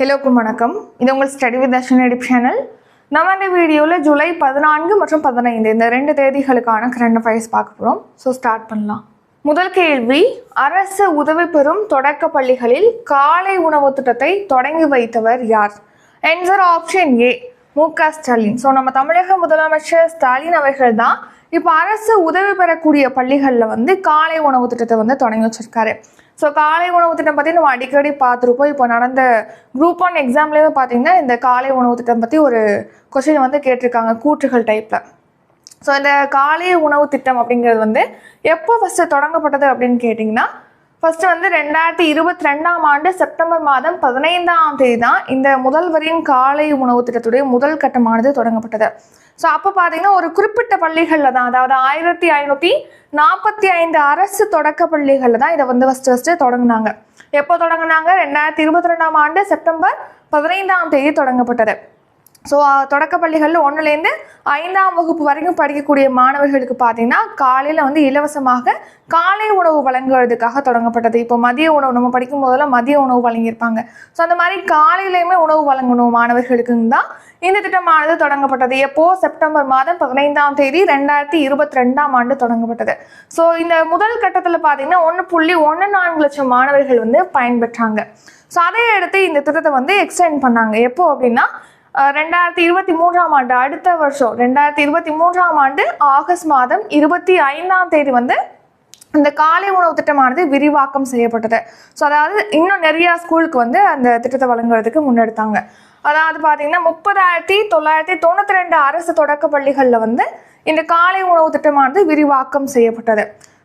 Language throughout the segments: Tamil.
ஹலோக்கும் வணக்கம். இது உங்கள் ஸ்டடி வித் தர்ஷன் எடிப் சேனல் நம்ம இந்த வீடியோவில் ஜூலை பதினான்கு மற்றும் பதினைந்து இந்த ரெண்டு தேதிகளுக்கான கரண்ட் அஃபேர்ஸ் பார்க்க போகிறோம் ஸோ ஸ்டார்ட் பண்ணலாம். முதல் கேள்வி அரசு உதவி பெறும் தொடக்க பள்ளிகளில் காலை உணவு திட்டத்தை தொடங்கி வைத்தவர் யார்? என்சர் ஆப்ஷன் ஏ மு க. ஸ்டாலின். ஸோ நம்ம தமிழக முதலமைச்சர் ஸ்டாலின் அவர்கள் தான். இப்போ அரசு உதவி பெறக்கூடிய பள்ளிகளில் வந்து காலை உணவு திட்டத்தை வந்து தொடங்கி வச்சிருக்காரு. ஸோ காலை உணவு திட்டம் பற்றி நம்ம அடிக்கடி பார்த்துருப்போம். இப்போ நடந்த குரூப் ஒன் எக்ஸாம்லேயே பார்த்தீங்கன்னா இந்த காலை உணவு திட்டம் பற்றி ஒரு கொஸ்டின் வந்து கேட்டிருக்காங்க கூற்றுகள் டைப்பில் ஸோ இந்த காலை உணவு திட்டம் அப்படிங்கிறது வந்து எப்போ ஃபஸ்ட்டு தொடங்கப்பட்டது அப்படின்னு கேட்டிங்கன்னா ஃபஸ்ட்டு வந்து ரெண்டாயிரத்தி இருபத்தி ரெண்டாம் ஆண்டு செப்டம்பர் மாதம் பதினைந்தாம் தேதி தான் இந்த முதல்வரின் காலை உணவு திட்டத்துடைய முதல் கட்டமானது தொடங்கப்பட்டது. ஸோ அப்போ பார்த்தீங்கன்னா ஒரு குறிப்பிட்ட பள்ளிகளில் தான் அதாவது ஆயிரத்தி ஐநூற்றி நாற்பத்தி ஐந்து அரசு தொடக்க பள்ளிகளில் தான் இதை வந்து ஃபஸ்ட்டு ஃபஸ்ட்டு தொடங்கினாங்க. எப்போ தொடங்கினாங்க? ரெண்டாயிரத்தி இருபத்தி ரெண்டாம் ஆண்டு செப்டம்பர் பதினைந்தாம் தேதி தொடங்கப்பட்டது. ஸோ தொடக்கப்பள்ளிகளில் ஒன்றுலேருந்து ஐந்தாம் வகுப்பு வரைக்கும் படிக்கக்கூடிய மாணவர்களுக்கு பார்த்தீங்கன்னா காலையில் வந்து இலவசமாக காலை உணவு வழங்குவதற்காக தொடங்கப்பட்டது. இப்போ மதிய உணவு நம்ம படிக்கும் போதெல்லாம் மதிய உணவு வழங்கியிருப்பாங்க. ஸோ அந்த மாதிரி காலையிலையுமே உணவு வழங்கணும் மாணவர்களுக்குன்னு தான் இந்த திட்டமானது தொடங்கப்பட்டது. எப்போ? செப்டம்பர் மாதம் பதினைந்தாம் தேதி ரெண்டாயிரத்தி இருபத்தி ரெண்டாம் ஆண்டு தொடங்கப்பட்டது. ஸோ இந்த முதல் கட்டத்தில் பார்த்தீங்கன்னா ஒன்று புள்ளி ஒன்று நான்கு லட்சம் மாணவர்கள் வந்து பயன்பெற்றாங்க. ஸோ அதையடுத்து இந்த திட்டத்தை வந்து எக்ஸ்டெண்ட் பண்ணாங்க. எப்போ? அப்படின்னா ரெண்டாயிரத்தி இருபத்தி மூன்றாம் ஆண்டு அடுத்த வருஷம் ரெண்டாயிரத்தி இருபத்தி மூன்றாம் ஆண்டு ஆகஸ்ட் மாதம் இருபத்தி ஐந்தாம் தேதி வந்து இந்த காலை உணவு திட்டமானது விரிவாக்கம் செய்யப்பட்டது. ஸோ அதாவது இன்னும் நிறையா ஸ்கூலுக்கு வந்து அந்த திட்டத்தை வழங்குறதுக்கு முன்னெடுத்தாங்க. அதாவது பார்த்தீங்கன்னா முப்பதாயிரத்தி தொள்ளாயிரத்தி தொண்ணூற்றி ரெண்டு அரசு தொடக்க பள்ளிகளில் வந்து இந்த காலை உணவு திட்டமானது விரிவாக்கம் செய்யப்பட்டது.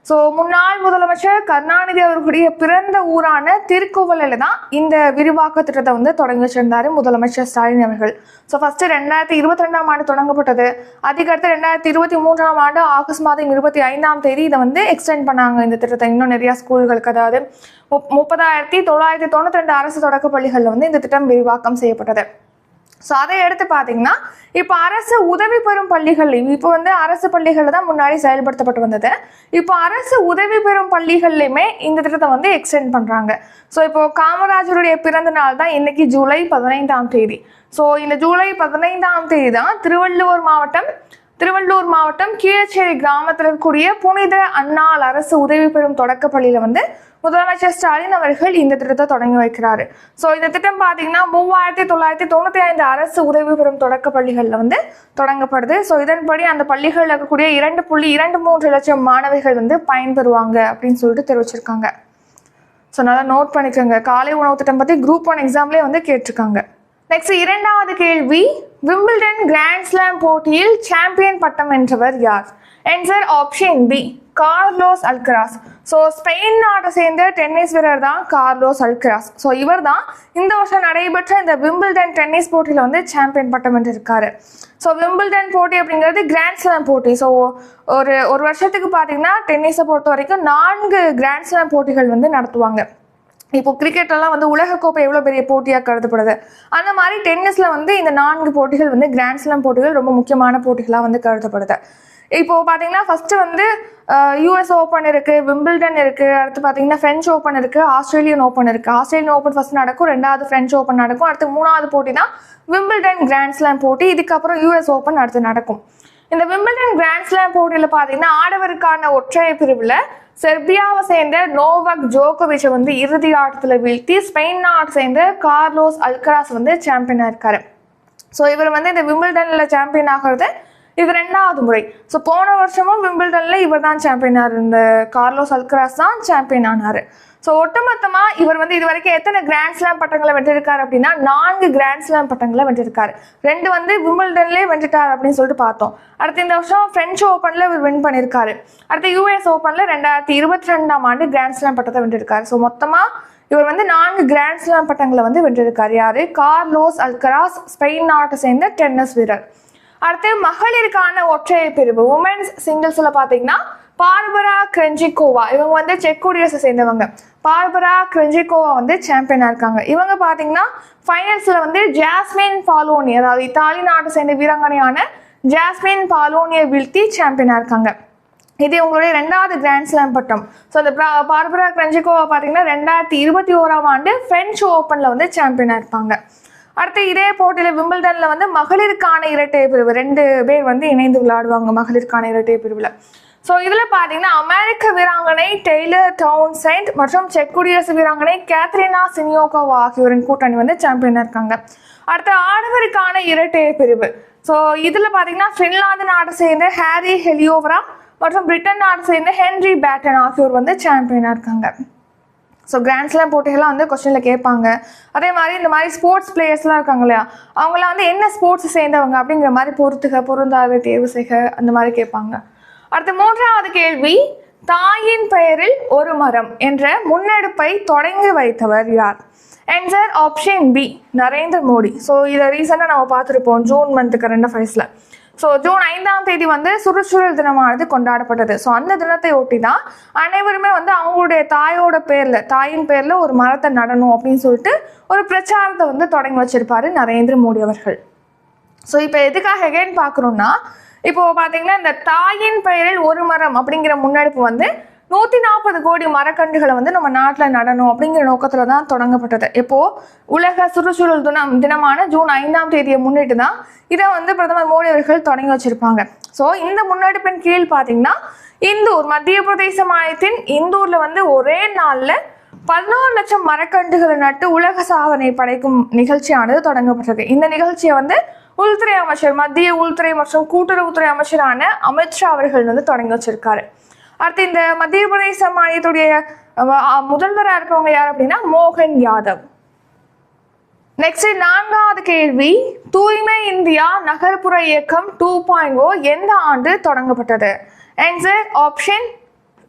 ஸோ முன்னாள் முதலமைச்சர் கருணாநிதி அவர்களுடைய பிறந்த ஊரான திருக்கோவலில் தான் இந்த விரிவாக்க திட்டத்தை வந்து தொடங்கி வச்சிருந்தார் முதலமைச்சர் ஸ்டாலின் அவர்கள். ஸோ ஃபஸ்ட்டு ரெண்டாயிரத்தி இருபத்தி ரெண்டாம் ஆண்டு தொடங்கப்பட்டது. அதுக்கடுத்து ரெண்டாயிரத்தி இருபத்தி மூன்றாம் ஆண்டு ஆகஸ்ட் மாதம் இருபத்தி ஐந்தாம் தேதி இதை வந்து எக்ஸ்டெண்ட் பண்ணாங்க இந்த திட்டத்தை. இன்னும் நிறையா ஸ்கூல்களுக்கு அதாவது முப் முப்பதாயிரத்தி தொள்ளாயிரத்தி தொண்ணூற்றி ரெண்டு அரசு தொடக்க பள்ளிகளில் வந்து இந்த திட்டம் விரிவாக்கம் செய்யப்பட்டது. ஸோ அதை எடுத்து பார்த்தீங்கன்னா இப்போ அரசு உதவி பெறும் பள்ளிகள் இப்போ வந்து அரசு பள்ளிகளில் தான் முன்னாடி செயல்படுத்தப்பட்டு வந்தது. இப்போ அரசு உதவி பெறும் பள்ளிகள்லையுமே இந்த திட்டத்தை வந்து எக்ஸ்டெண்ட் பண்ணுறாங்க ஸோ இப்போ காமராஜருடைய பிறந்த நாள் தான் இன்னைக்கு ஜூலை பதினைந்தாம் தேதி. ஸோ இந்த ஜூலை பதினைந்தாம் தேதி தான் திருவள்ளுவர் மாவட்டம் திருவள்ளூர் மாவட்டம் கீழச்சேரி கிராமத்தில் இருக்கக்கூடிய புனித அன்னாள் அரசு உதவி பெறும் தொடக்க பள்ளியில் வந்து முதலமைச்சர் ஸ்டாலின் அவர்கள் இந்த திட்டத்தை தொடங்கி வைக்கிறாரு. ஸோ இந்த திட்டம் பார்த்தீங்கன்னா மூவாயிரத்தி தொள்ளாயிரத்தி தொண்ணூற்றி ஐந்து அரசு உதவி பெறும் தொடக்க பள்ளிகளில் வந்து தொடங்கப்படுது. ஸோ இதன்படி அந்த பள்ளிகளில் இருக்கக்கூடிய இரண்டு புள்ளி இரண்டு மூன்று லட்சம் மாணவர்கள் வந்து பயன்பெறுவாங்க அப்படின்னு சொல்லிட்டு தெரிவிச்சிருக்காங்க. ஸோ நல்லா நோட் பண்ணிக்கோங்க. காலை உணவு திட்டம் பற்றி குரூப் ஒன் எக்ஸாம்லேயே வந்து கேட்டிருக்காங்க. நெக்ஸ்ட் இரண்டாவது கேள்வி. விம்பிள்டன் கிராண்ட் ஸ்லாம் போட்டியில் சாம்பியன் பட்டம் வென்றவர் யார்? Answer option B Carlos Alcaraz. So Spain நாட்டை சேர்ந்த டென்னிஸ் வீரர் தான் கார்லோஸ் அல்கராஸ். ஸோ இவர் தான் இந்த வருஷம் நடைபெற்ற இந்த விம்பிள்டன் டென்னிஸ் போட்டியில் வந்து சாம்பியன் பட்டம் வென்றிருக்காரு. ஸோ விம்பிள்டன் போட்டி அப்படிங்கிறது கிராண்ட் ஸ்லாம் போட்டி. ஸோ ஒரு ஒரு வருஷத்துக்கு பார்த்தீங்கன்னா டென்னிஸை பொறுத்த வரைக்கும் நான்கு கிராண்ட் ஸ்லாம் போட்டிகள் வந்து நடத்துவாங்க. இப்போ கிரிக்கெட்லாம் வந்து உலகக்கோப்பை எவ்வளோ பெரிய போட்டியாக கருதப்படுது? அந்த மாதிரி டென்னிஸில் வந்து இந்த நான்கு போட்டிகள் வந்து கிராண்ட் ஸ்லாம் போட்டிகள் ரொம்ப முக்கியமான போட்டிகளாக வந்து கருதப்படுது. இப்போ பார்த்தீங்கன்னா ஃபஸ்ட்டு வந்து யூஎஸ் ஓப்பன் இருக்குது விம்பிள்டன் இருக்குது அடுத்து பார்த்தீங்கன்னா ஃப்ரெஞ்ச் ஓப்பன் இருக்குது ஆஸ்திரேலியன் ஓப்பன் இருக்குது ஆஸ்திரேலியன் ஓப்பன் ஃபஸ்ட் நடக்கும் ரெண்டாவது ஃப்ரெஞ்ச் ஓப்பன் நடக்கும் அடுத்து மூணாவது போட்டி தான் விம்பிள்டன் கிராண்ட் ஸ்லாம் போட்டி இதுக்கப்புறம் யூஎஸ் ஓப்பன் அடுத்து நடக்கும். இந்த விம்பிள்டன் கிராண்ட் ஸ்லாம் போட்டியில் பார்த்தீங்கன்னா ஆடவருக்கான ஒற்றையர் பிரிவில் செர்பியாவை சேர்ந்த நோவக் ஜோகோவிச்சை வந்து இறுதி ஆட்டத்தில் வீழ்த்தி ஸ்பெயின் நாட்டை சேர்ந்த கார்லோஸ் அல்கராஸ் வந்து சாம்பியனாக இருக்காரு. ஸோ இவர் வந்து இந்த விம்பிள்டனில் சாம்பியன் ஆகிறது இது ரெண்டாவது முறை. ஸோ போன வருஷமும் விம்பிள்டனில் இவர் தான் சாம்பியனார் இந்த கார்லோஸ் அல்கராஸ் தான் சாம்பியன் ஆனார். ஸோ ஒட்டுமொத்தமாக இவர் வந்து இது வரைக்கும் எத்தனை கிராண்ட் ஸ்லாம் பட்டங்களை வென்றிருக்காரு அப்படின்னா நான்கு கிராண்ட் ஸ்லாம் பட்டங்களை வென்றிருக்காரு. ரெண்டு வந்து விம்பிள்டன்லேயே வென்றுட்டார் அப்படின்னு சொல்லிட்டு பார்த்தோம். அடுத்து இந்த வருஷம் ஃப்ரெஞ்ச் ஓப்பனில் இவர் வின் பண்ணியிருக்காரு அடுத்து யூஎஸ் ஓப்பனில் ரெண்டாயிரத்தி இருபத்தி ரெண்டாம் ஆண்டு கிராண்ட் ஸ்லாம் பட்டத்தை வென்றிருக்காரு. ஸோ மொத்தமாக இவர் வந்து நான்கு கிராண்ட் ஸ்லாம் பட்டங்களை வந்து வென்றிருக்காரு. யாரு? கார்லோஸ் அல்கராஸ் ஸ்பெயின் நாட்டை சேர்ந்த டென்னிஸ் வீரர். அடுத்து மகளிருக்கான ஒற்றையர் பிரிவு உமன்ஸ் சிங்கிள்ஸில் பார்த்தீங்கன்னா பார்பரா கிரெஞ்சிகோவா. இவங்க வந்து செக் குடியரசை சேர்ந்தவங்க. பார்பரா கிரெஞ்சிகோவா வந்து சாம்பியனாக இருக்காங்க. இவங்க பார்த்தீங்கன்னா ஃபைனல்ஸில் வந்து ஜாஸ்மின் பாலோனி அதாவது இத்தாலி நாட்டை சேர்ந்த வீராங்கனையான ஜாஸ்மின் பாலோனியை வீழ்த்தி சாம்பியனாக இருக்காங்க. இது உங்களுடைய ரெண்டாவது கிராண்ட் ஸ்லாம் பட்டம். ஸோ அந்த பார்பரா கிரெஞ்சிகோவா பார்த்தீங்கன்னா ரெண்டாயிரத்தி இருபத்தி ஓராம் ஆண்டு ஃப்ரெஞ்ச் ஓப்பனில் வந்து சாம்பியனாக இருப்பாங்க. அடுத்து இதே போட்டியில் விம்பிள்டனில் வந்து மகளிருக்கான இரட்டை பிரிவு ரெண்டு பேர் வந்து இணைந்து விளையாடுவாங்க மகளிருக்கான இரட்டை பிரிவில். ஸோ இதில் பார்த்தீங்கன்னா அமெரிக்க வீராங்கனை டெய்லர் டவுன் சென்ட் மற்றும் செக் குடியரசு வீராங்கனை கேத்ரினா சினியோகோவா ஆகியோரின் கூட்டணி வந்து சாம்பியனாக இருக்காங்க. அடுத்த ஆடவருக்கான இரட்டை பிரிவு. ஸோ இதில் பார்த்தீங்கன்னா ஃபின்லாந்து நாட்டை சேர்ந்த ஹாரி ஹெலியோவரா மற்றும் பிரிட்டன் நாட்டை சேர்ந்த ஹென்ரி பேட்டன் ஆகியோர் வந்து சாம்பியனாக இருக்காங்க. ஸோ கிராண்ட்ஸ்லாம் போட்டிகள்லாம் வந்து கொஸ்டினில் கேட்பாங்க. அதே மாதிரி இந்த மாதிரி ஸ்போர்ட்ஸ் பிளேயர்ஸ்லாம் இருக்காங்க இல்லையா? அவங்களாம் வந்து என்ன ஸ்போர்ட்ஸ் சேர்ந்தவங்க அப்படிங்கிற மாதிரி பொறுத்துக பொருந்தாத தேர்வு செய்க அந்த மாதிரி கேட்பாங்க. அடுத்து மூன்றாவது கேள்வி தாயின் பெயரில் ஒரு மரம் என்ற முன்னெடுப்பை தொடங்கி வைத்தவர் யார்? Answer option B Narendra Modi. So இதை ரீசெண்டாக நம்ம பார்த்துருப்போம் ஜூன் மந்த்துக்கு ரெண்டு அஃபேர்ஸில் ஸோ ஜூன் ஐந்தாம் தேதி வந்து சுற்றுச்சூழல் தினமானது கொண்டாடப்பட்டது. ஸோ அந்த தினத்தை ஒட்டி தான் அனைவருமே வந்து அவங்களுடைய தாயோட பேரில் தாயின் பேரில் ஒரு மரத்தை நடணும் அப்படின்னு சொல்லிட்டு ஒரு பிரச்சாரத்தை வந்து தொடங்கி வச்சிருப்பாரு நரேந்திர மோடி அவர்கள். ஸோ இப்போ எதுக்காக எகைன் பார்க்குறோன்னா இப்போ பார்த்தீங்கன்னா இந்த தாயின் பெயரில் ஒரு மரம் அப்படிங்கிற முன்னெடுப்பு வந்து நூற்றி நாற்பது கோடி மரக்கன்றுகளை வந்து நம்ம நாட்டில் நடணும் அப்படிங்கிற நோக்கத்தில் தான் தொடங்கப்பட்டது. இப்போது உலக சுற்றுச்சூழல் தினம் தினமான ஜூன் ஐந்தாம் தேதியை முன்னிட்டு தான் இதை வந்து பிரதமர் மோடி அவர்கள் தொடங்கி வச்சுருப்பாங்க. ஸோ இந்த முன்னெடுப்பின் கீழ் பார்த்தீங்கன்னா இந்தூர் மத்திய பிரதேச மாநிலத்தின் இந்தூரில் வந்து ஒரே நாளில் பதினோரு லட்சம் மரக்கன்றுகளை நட்டு உலக சாதனை படைக்கும் நிகழ்ச்சியானது தொடங்கப்பட்டது. இந்த நிகழ்ச்சியை வந்து உள்துறை அமைச்சர் மத்திய உள்துறை மற்றும் கூட்டுறவுத்துறை அமைச்சரான அமித்ஷா அவர்கள் வந்து தொடங்கி வச்சிருக்காரு. அடுத்து இந்த மத்திய பிரதேச மாநிலத்துடைய முதல்வராக இருக்கவங்க யார் அப்படின்னா மோகன் யாதவ். நெக்ஸ்ட் நான்காவது கேள்வி தூய்மை இந்தியா நகர்ப்புற இயக்கம் டூ பாயிண்ட் ஓ எந்த ஆண்டு தொடங்கப்பட்டது? ஆன்சர் ஆப்ஷன்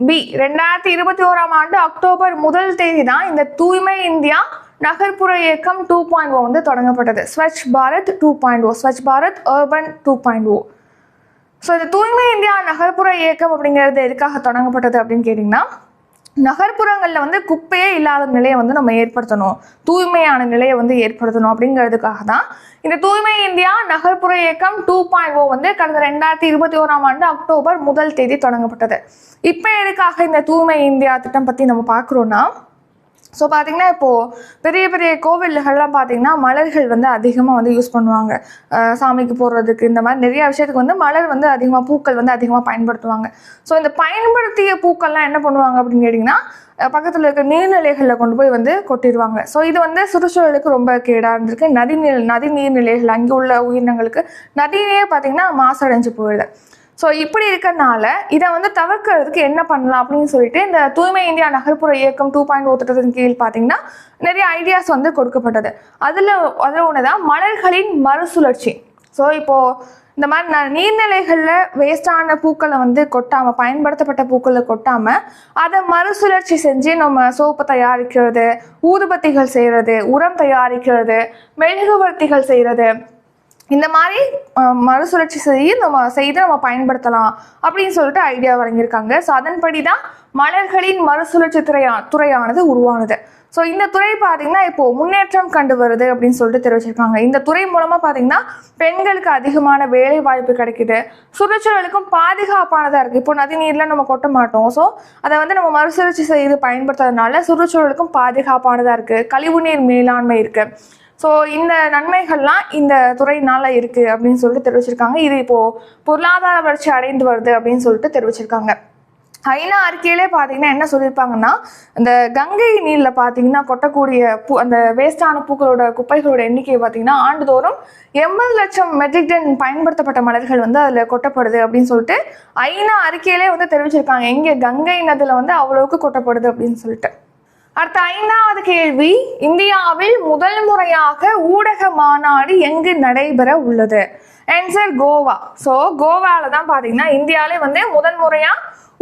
பி ரெண்டாயிரத்தி இருபத்தி ஓராம் ஆண்டு அக்டோபர் முதல் தேதி தான் இந்த தூய்மை இந்தியா நகர்ப்புற இயக்கம் டூ பாயிண்ட் ஓ வந்து தொடங்கப்பட்டது. Swachh Bharat two point o Swachh Bharat urban two point o so இந்த தூய்மை இந்தியா நகர்ப்புற இயக்கம் அப்படிங்கிறது எதுக்காக தொடங்கப்பட்டது அப்படின்னு கேட்டிங்கன்னா நகர்ப்புறங்களில் வந்து குப்பையே இல்லாத நிலையை வந்து நம்ம ஏற்படுத்தணும். தூய்மையான நிலையை வந்து ஏற்படுத்தணும் அப்படிங்கிறதுக்காக தான் இந்த தூய்மை இந்தியா நகர்ப்புற இயக்கம் டூ பாயிண்ட் ஓ வந்து கடந்த ரெண்டாயிரத்தி இருபத்தி ஓராம் ஆண்டு அக்டோபர் முதல் தேதி தொடங்கப்பட்டது. இப்போ எதுக்காக இந்த தூய்மை இந்தியா திட்டம் பற்றி நம்ம பார்க்குறோன்னா ஸோ பார்த்தீங்கன்னா இப்போது பெரிய பெரிய கோவில்கள்லாம் பார்த்தீங்கன்னா மலர்கள் வந்து அதிகமாக வந்து யூஸ் பண்ணுவாங்க. சாமிக்கு போடுறதுக்கு இந்த மாதிரி நிறைய விஷயத்துக்கு வந்து மலர் வந்து அதிகமாக பூக்கள் வந்து அதிகமாக பயன்படுத்துவாங்க. ஸோ இந்த பயன்படுத்திய பூக்கள்லாம் என்ன பண்ணுவாங்க அப்படின்னு கேட்டிங்கன்னா பக்கத்தில் இருக்க நீர்நிலைகளில் கொண்டு போய் வந்து கொட்டிடுவாங்க. ஸோ இது வந்து சுற்றுச்சூழலுக்கு ரொம்ப கேடாக இருந்திருக்கு. நதி நீர் நதி நீர்நிலைகள் அங்கே உள்ள உயிரினங்களுக்கு நதியே பார்த்தீங்கன்னா மாசடைஞ்சு போயிடுது. ஸோ இப்படி இருக்கறனால இதை வந்து தவிர்க்கிறதுக்கு என்ன பண்ணலாம் அப்படின்னு சொல்லிட்டு இந்த தூய்மை இந்தியா நகர்ப்புற இயக்கம் டூ பாயிண்ட் ஓ திட்டத்தின் கீழ் பார்த்தீங்கன்னா நிறைய ஐடியாஸ் வந்து கொடுக்கப்பட்டது. அதில் அதில் ஒன்று தான் மலர்களின் மறுசுழற்சி. ஸோ இப்போது இந்த மாதிரி ந நீர்நிலைகளில் வேஸ்டான பூக்களை வந்து கொட்டாமல் பயன்படுத்தப்பட்ட பூக்களை கொட்டாமல் அதை மறுசுழற்சி செஞ்சு நம்ம சோப்பு தயாரிக்கிறது ஊதுபத்திகள் செய்கிறது உரம் தயாரிக்கிறது மெழுகுவர்த்திகள் செய்கிறது இந்த மாதிரி மறுசுழற்சி செய்ய நம்ம செய்து நம்ம பயன்படுத்தலாம் அப்படின்னு சொல்லிட்டு ஐடியா வழங்கியிருக்காங்க. ஸோ அதன்படி தான் மலர்களின் மறுசுழற்சி துறையா துறையானது உருவானது. ஸோ இந்த துறை பார்த்தீங்கன்னா இப்போ முன்னேற்றம் கண்டு வருது அப்படின்னு சொல்லிட்டு தெரிவிச்சிருக்காங்க. இந்த துறை மூலமாக பார்த்தீங்கன்னா பெண்களுக்கு அதிகமான வேலை வாய்ப்பு கிடைக்குது. சுற்றுச்சூழலுக்கும் பாதுகாப்பானதாக இருக்குது இப்போ நதி நீரில் நம்ம கொட்ட மாட்டோம். ஸோ அதை வந்து நம்ம மறுசுழற்சி செய்து பயன்படுத்துறதுனால சுற்றுச்சூழலுக்கும் பாதுகாப்பானதாக இருக்குது கழிவுநீர் மேலாண்மை இருக்குது ஸோ இந்த நன்மைகள்லாம் இந்த துறையினால் இருக்குது அப்படின்னு சொல்லிட்டு தெரிவிச்சிருக்காங்க. இது இப்போது பொருளாதார வளர்ச்சி அடைந்து வருது அப்படின்னு சொல்லிட்டு தெரிவிச்சிருக்காங்க. ஐநா அறிக்கையிலே பார்த்தீங்கன்னா என்ன சொல்லியிருப்பாங்கன்னா இந்த கங்கை நீரில் பார்த்தீங்கன்னா கொட்டக்கூடிய பூ அந்த வேஸ்டான பூக்களோட குப்பைகளோட எண்ணிக்கை பார்த்தீங்கன்னா ஆண்டுதோறும் எண்பது லட்சம் மெட்ரிக் டன் பயன்படுத்தப்பட்ட மலர்கள் வந்து அதில் கொட்டப்படுது அப்படின்னு சொல்லிட்டு ஐநா அறிக்கையிலே வந்து தெரிவிச்சிருக்காங்க. எங்கே கங்கை நதியில் வந்து அவ்வளோவுக்கு கொட்டப்படுது அப்படின்னு சொல்லிட்டு. அடுத்த ஐந்தாவது கேள்வி. இந்தியாவில் முதல் முறையாக ஊடக மாநாடு எங்கு நடைபெற உள்ளது? ஆன்சர் கோவா. ஸோ கோவாவில் தான் பார்த்தீங்கன்னா இந்தியாவிலே வந்து முதன் முறையாக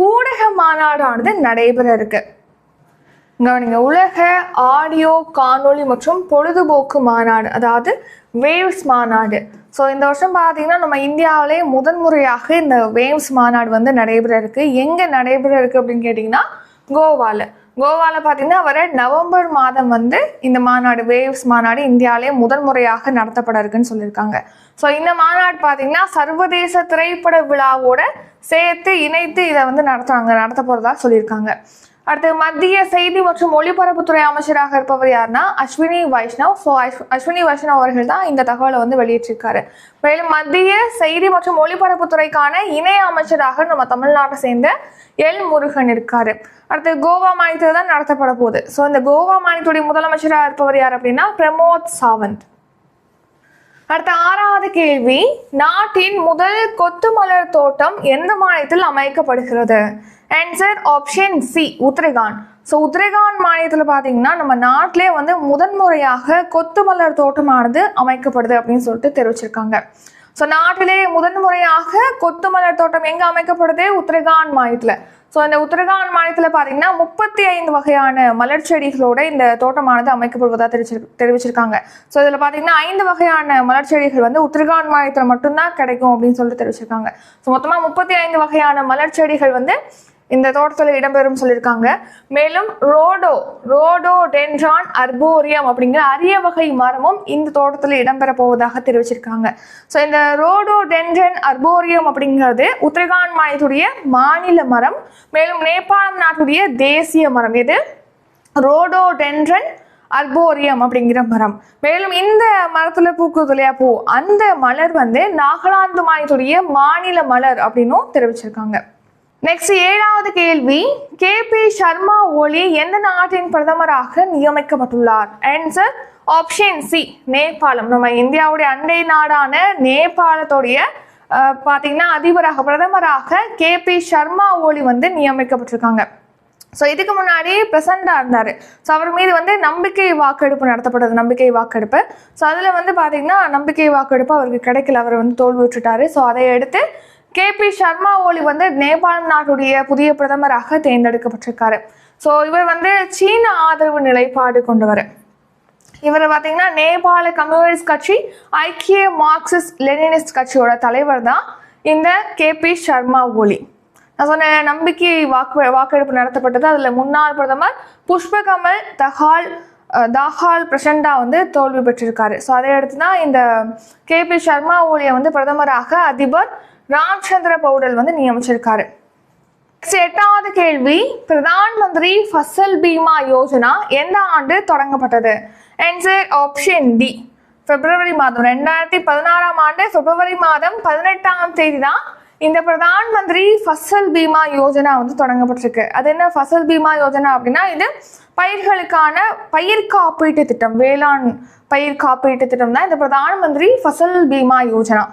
ஊடக மாநாடானது நடைபெற இருக்கு. கவனிங்க உலக ஆடியோ காணொளி மற்றும் பொழுதுபோக்கு மாநாடு அதாவது வேவ்ஸ் மாநாடு. ஸோ இந்த வருஷம் பார்த்தீங்கன்னா நம்ம இந்தியாவிலே முதன்முறையாக இந்த வேவ்ஸ் மாநாடு வந்து நடைபெற இருக்கு. எங்கே நடைபெற இருக்கு அப்படின்னு கேட்டிங்கன்னா கோவாவில் கோவாவில் பார்த்தீங்கன்னா வர நவம்பர் மாதம் வந்து இந்த மாநாடு வேவ்ஸ் மாநாடு இந்தியாவிலே முதல் முறையாக நடத்தப்பட இருக்குன்னு சொல்லியிருக்காங்க. ஸோ இந்த மாநாடு பார்த்தீங்கன்னா சர்வதேச திரைப்பட விழாவோட சேர்த்து இணைத்து இதை வந்து நடத்துறாங்க நடத்த போகிறதா சொல்லியிருக்காங்க. அடுத்து மத்திய செய்தி மற்றும் ஒலிபரப்புத்துறை அமைச்சராக இருப்பவர் யாருன்னா அஸ்வினி வைஷ்ணவ். ஸோ அஸ்வினி வைஷ்ணவ் அவர்கள் தான் இந்த தகவலை வந்து வெளியிட்டிருக்காரு. மேலும் மத்திய செய்தி மற்றும் ஒலிபரப்புத்துறைக்கான இணை அமைச்சராக நம்ம தமிழ்நாட்டை சேர்ந்த எல் முருகன் இருக்காரு. அடுத்து கோவா மாநிலத்தில் தான் நடத்தப்பட போகுது. ஸோ இந்த கோவா மாநிலத்துடைய முதலமைச்சராக இருப்பவர் யார் அப்படின்னா பிரமோத் சாவந்த். அடுத்த ஆறாவது கேள்வி நாட்டின் முதல் கொத்து மலர் தோட்டம் எந்த மாநிலத்தில் அமைக்கப்படுகிறது? Answer option C Uttarakhand so Uttarakhand மாநிலத்தில் பார்த்தீங்கன்னா நம்ம நாட்டிலே வந்து முதன்முறையாக கொத்து மலர் தோட்டமானது அமைக்கப்படுது அப்படின்னு சொல்லிட்டு தெரிவிச்சிருக்காங்க. ஸோ நாட்டிலே முதன்முறையாக கொத்து மலர் தோட்டம் எங்கே அமைக்கப்படுது? உத்தரகாண்ட் மாநிலத்தில். ஸோ இந்த உத்தரகாண்ட் மாநிலத்தில் பார்த்தீங்கன்னா முப்பத்தி ஐந்து வகையான மலர் செடிகளோட இந்த தோட்டமானது அமைக்கப்படுவதாக தெரிவிச்சிரு தெரிவிச்சிருக்காங்க. ஸோ இதில் பார்த்தீங்கன்னா ஐந்து வகையான மலர் செடிகள் வந்து உத்தரகாண்ட் மாநிலத்தில் மட்டும்தான் கிடைக்கும் அப்படின்னு சொல்லிட்டு தெரிவிச்சிருக்காங்க. ஸோ மொத்தமாக முப்பத்தி ஐந்து வகையான மலர் செடிகள் வந்து இந்த தோட்டத்தில் இடம்பெறும் சொல்லியிருக்காங்க. மேலும் ரோடோ ரோடோ டென்ட்ரான் அர்போரியம் அப்படிங்கிற அரிய வகை மரமும் இந்த தோட்டத்தில் இடம்பெற போவதாக தெரிவிச்சிருக்காங்க. ஸோ இந்த ரோடோ டென்ட்ரன் அர்போரியம் அப்படிங்கிறது உத்தரகாண்ட் மாநிலத்துடைய மாநில மரம். மேலும் நேபாளம் நாட்டுடைய தேசிய மரம். இது ரோடோ டென்ட்ரன் அர்போரியம் அப்படிங்கிற மரம். மேலும் இந்த மரத்தில் பூக்குது இல்லையா? பூ. அந்த மலர் வந்து நாகாலாந்து மாநிலத்துடைய மாநில மலர் அப்படின்னும் தெரிவிச்சிருக்காங்க. நெக்ஸ்ட் ஏழாவது கேள்வி கே பி சர்மா ஒலி எந்த நாட்டின் பிரதமராக நியமிக்கப்பட்டுள்ளார்? ஆன்சர் ஆப்ஷன் சி நேபாளம். நம்ம இந்தியாவுடைய அண்டை நாடான நேபாளத்துடைய பார்த்தீங்கன்னா அதிபராக பிரதமராக கே பி சர்மா ஒலி வந்து நியமிக்கப்பட்டிருக்காங்க. ஸோ இதுக்கு முன்னாடி பிரசண்டாக இருந்தார். ஸோ அவர் மீது வந்து நம்பிக்கை வாக்கெடுப்பு நடத்தப்பட்டது நம்பிக்கை வாக்கெடுப்பு. ஸோ அதில் வந்து பார்த்திங்கன்னா நம்பிக்கை வாக்கெடுப்பு அவருக்கு கிடைக்கல. அவர் வந்து தோல்வி விட்டுட்டாரு. ஸோ அதை எடுத்து கே பி சர்மா ஓலி வந்து நேபாளம் நாட்டுடைய புதிய பிரதமராக தேர்ந்தெடுக்கப்பட்டிருக்காரு. ஸோ இவர் வந்து சீன ஆதரவு நிலைப்பாடு கொண்டவர். இவர் பார்த்தீங்கன்னா நேபாள கம்யூனிஸ்ட் கட்சி ஐக்கிய மார்க்சிஸ்ட் லெனினிஸ்ட் கட்சியோட தலைவர் தான் இந்த கே பி சர்மா ஓலி நான் சொன்ன நம்பிக்கை வாக்கு வாக்கெடுப்பு நடத்தப்பட்டது. அதில் முன்னாள் பிரதமர் புஷ்பகமல் தஹால் தஹால் தாஹால் பிரசண்டா வந்து தோல்வி பெற்றிருக்காரு. ஸோ அதை அடுத்து தான் இந்த கே பி சர்மா ஓலியை வந்து பிரதமராக அதிபர் ராம்சந்திர பவுடல் வந்து நியமிச்சிருக்காரு. எட்டாவது கேள்வி. பிரதான் மந்திரி ஃபசல் பீமா யோஜனா எந்த ஆண்டு தொடங்கப்பட்டது? என்சர் ஆப்ஷன் டி பிப்ரவரி மாதம் ரெண்டாயிரத்தி பதினாறாம் ஆண்டு பிப்ரவரி மாதம் பதினெட்டாம் தேதி தான் இந்த பிரதான் மந்திரி ஃபசல் பீமா யோஜனா வந்து தொடங்கப்பட்டிருக்கு. அது என்ன ஃபசல் பீமா யோஜனா அப்படின்னா இது பயிர்களுக்கான பயிர் காப்பீட்டு திட்டம் வேளாண் பயிர் காப்பீட்டு திட்டம் தான் இந்த பிரதான் மந்திரி ஃபசல் பீமா யோஜனா.